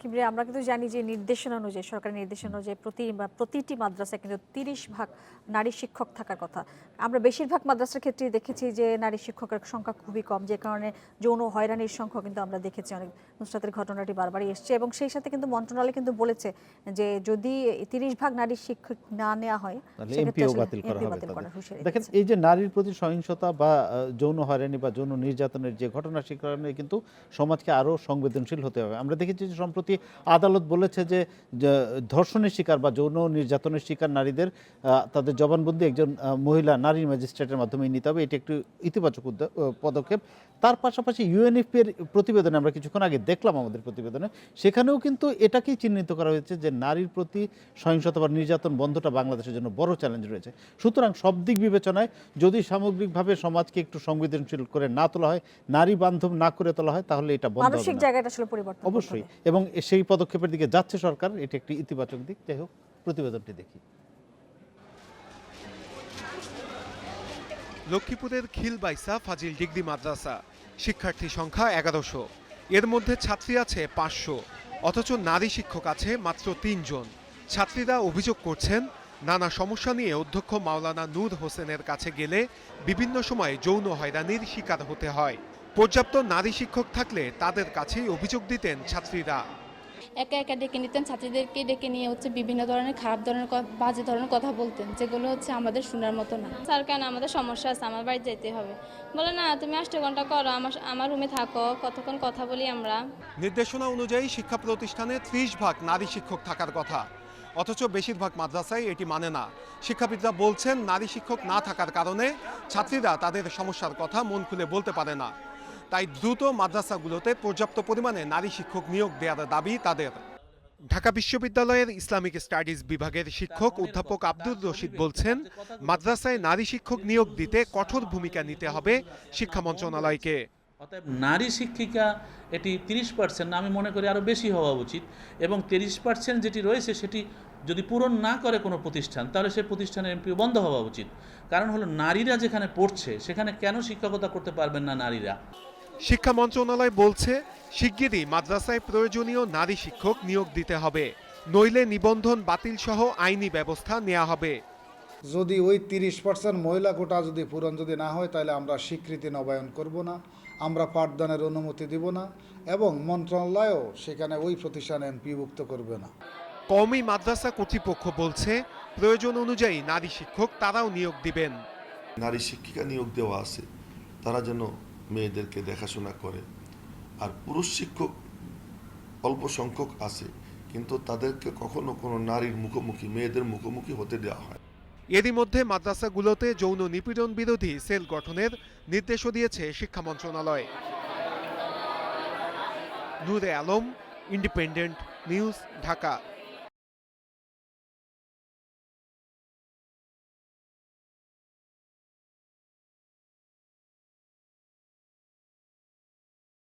কিবরে আমরা কিন্তু জানি যে নির্দেশনা অনুযায়ী সরকারের নির্দেশনা অনুযায়ী প্রতি বা প্রতিটি মাদ্রাসায় কিন্তু তিরিশ ভাগ নারী শিক্ষক থাকার কথা। আমরা বেশিরভাগ মাদ্রাসার ক্ষেত্রে দেখেছি যে নারী শিক্ষকের সংখ্যা খুবই কম যে কারণে যৌন হয়রানির সংখ্যা কিন্তু আমরা দেখেছি অনেক। নুসরাতের ঘটনাটি বারবারই এসছে এবং সেই সাথে কিন্তু মন্ত্রণালয় কিন্তু বলেছে যে যদি তিরিশ ভাগ নারী শিক্ষক না নেওয়া হয় দেখেন এই যে নারীর প্রতি সহিংসতা বা যৌন হয়রানি বা যৌন নির্যাতনের যে ঘটনা সে কারণে কিন্তু সমাজকে আরও সংবেদনশীল হতে হবে। আমরা দেখেছি যে সম্প্রতি আদালত বলেছে যে ধর্ষণের শিকার বা যৌন নির্যাতনের শিকার নারীদের তাদের জবানবন্দি একজন মহিলা নারী ম্যাজিস্ট্রেটের মাধ্যমে নিতে হবে। এটি একটি ইতিবাচক পদক্ষেপ। তার পাশাপাশি ইউএনএফপি এর প্রতিবেদনে আমরা কিছুক্ষণ আগে দেখলাম আমাদের প্রতিবেদনে সেখানেও কিন্তু এটাকেই চিহ্নিত করা হয়েছে যে নারীর প্রতি সহিংসতা বা নির্যাতন বন্ধটা বাংলাদেশের জন্য বড় চ্যালেঞ্জ রয়েছে। সুতরাং সব দিক বিবেচনায় যদি সামগ্রিকভাবে সমাজকে একটু সংবেদনশীল করে না তোলা হয় নারী বান্ধব না করে তোলা হয় তাহলে এটা বন্ধ হবে জায়গাটা আসলে পরিবর্তন অবশ্যই। এবং সেই পদক্ষেপের দিকে যাচ্ছে সরকার, এটি একটি ইতিবাচক দিক। যাই হোক, প্রতিবেদনটি দেখি। লক্ষ্মীপুরের খিলবাইসা ফাজিল ডিগ্রি মাদ্রাসা, শিক্ষার্থী সংখ্যা এগারোশো এর মধ্যে ছাত্রী আছে পাঁচশো, অথচ নারী শিক্ষক আছে মাত্র তিনজন। ছাত্রীরা অভিযোগ করছেন, নানা সমস্যা নিয়ে অধ্যক্ষ মাওলানা নূর হোসেনের কাছে গেলে বিভিন্ন সময় যৌন হয়রানির শিকার হতে হয়। পর্যাপ্ত নারী শিক্ষক থাকলে তাদের কাছেই অভিযোগ দিতেন ছাত্রীরা। একা একা ডেকে নিতেন ছাত্রীদেরকে ডেকে নিয়ে হচ্ছে বিভিন্ন ধরনের খারাপ ধরনের বাজে ধরনের কথা বলতেন যেগুলো হচ্ছে আমাদের শোনার মতো না। স্যার কেন? আমাদের সমস্যা আছে আমার বাড়ি যেতে হবে। বলে না তুমি আষ্ট ঘণ্টা করো আমার আমার রুমে থাকো কতক্ষণ কথা বলি আমরা? নির্দেশনা অনুযায়ী শিক্ষা প্রতিষ্ঠানে ত্রিশ ভাগ নারী শিক্ষক থাকার কথা। অথচ বেশিরভাগ মাদ্রাসায় এটি মানে না। শিক্ষাবিদরা বলছেন নারী শিক্ষক না থাকার কারণে ছাত্রীরা তাদের সমস্যার কথা মন খুলে বলতে পারে না। তাই দ্রুত মাদ্রাসাগুলোতে পর্যাপ্ত পরিমাণে নারী শিক্ষক নিয়োগ দেওয়ার দাবি তাদের। ঢাকা বিশ্ববিদ্যালয়ের ইসলামিক স্টাডিজ বিভাগের শিক্ষক অধ্যাপক আব্দুর রশিদ বলছেন, মাদ্রাসায় নারী শিক্ষক নিয়োগ দিতে কঠোর ভূমিকা নিতে হবে শিক্ষা মন্ত্রণালয়কে। অতএব নারী শিক্ষিকা এটি তিরিশ পার্সেন্ট আমি মনে করি আরও বেশি হওয়া উচিত এবং তিরিশ পার্সেন্ট যেটি রয়েছে সেটি যদি পূরণ না করে কোনো প্রতিষ্ঠান, তাহলে সেই প্রতিষ্ঠানের এমপিও বন্ধ হওয়া উচিত। কারণ হলো নারীরা যেখানে পড়ছে, সেখানে কেন শিক্ষকতা করতে পারবেন না নারীরা? শিক্ষা মন্ত্রণালয় বলছে শিগগিরই মাদ্রাসায় প্রয়োজনীয় নারী শিক্ষক নিয়োগ দিতে হবে। নইলে নিবন্ধন বাতিল সহ আইনি ব্যবস্থা নেওয়া হবে। যদি ওই তিরিশ পার্সেন্ট মহিলা কোটা যদি পূরণ যদি না হয় তাহলে আমরা স্বীকৃতি নবায়ন করব না আমরা পাঠদানের অনুমতি দিব না এবং মন্ত্রণালয়ও সেখানে ওই প্রতিষ্ঠানে এমপিভুক্ত করবে না। কওমি মাদ্রাসা কর্তৃপক্ষ বলছে প্রয়োজন অনুযায়ী নারী শিক্ষক তারাও নিয়োগ দিবেন। নারী শিক্ষিকা নিয়োগ দেওয়া আছে তারা যেন মেয়েদেরকে দেখাশোনা করে। আর পুরুষ শিক্ষক অল্প সংখ্যক আছে, কিন্তু তাদেরকে কখনো কোনো নারীর মুখোমুখি, মেয়েদের মুখোমুখি হতে দেওয়া হয়। এরই মধ্যে মাদ্রাসাগুলোতে যৌন নিপীড়ন বিরোধী সেল গঠনের নির্দেশও দিয়েছে শিক্ষা মন্ত্রণালয়। Noore Alam, Independent News, Dhaka.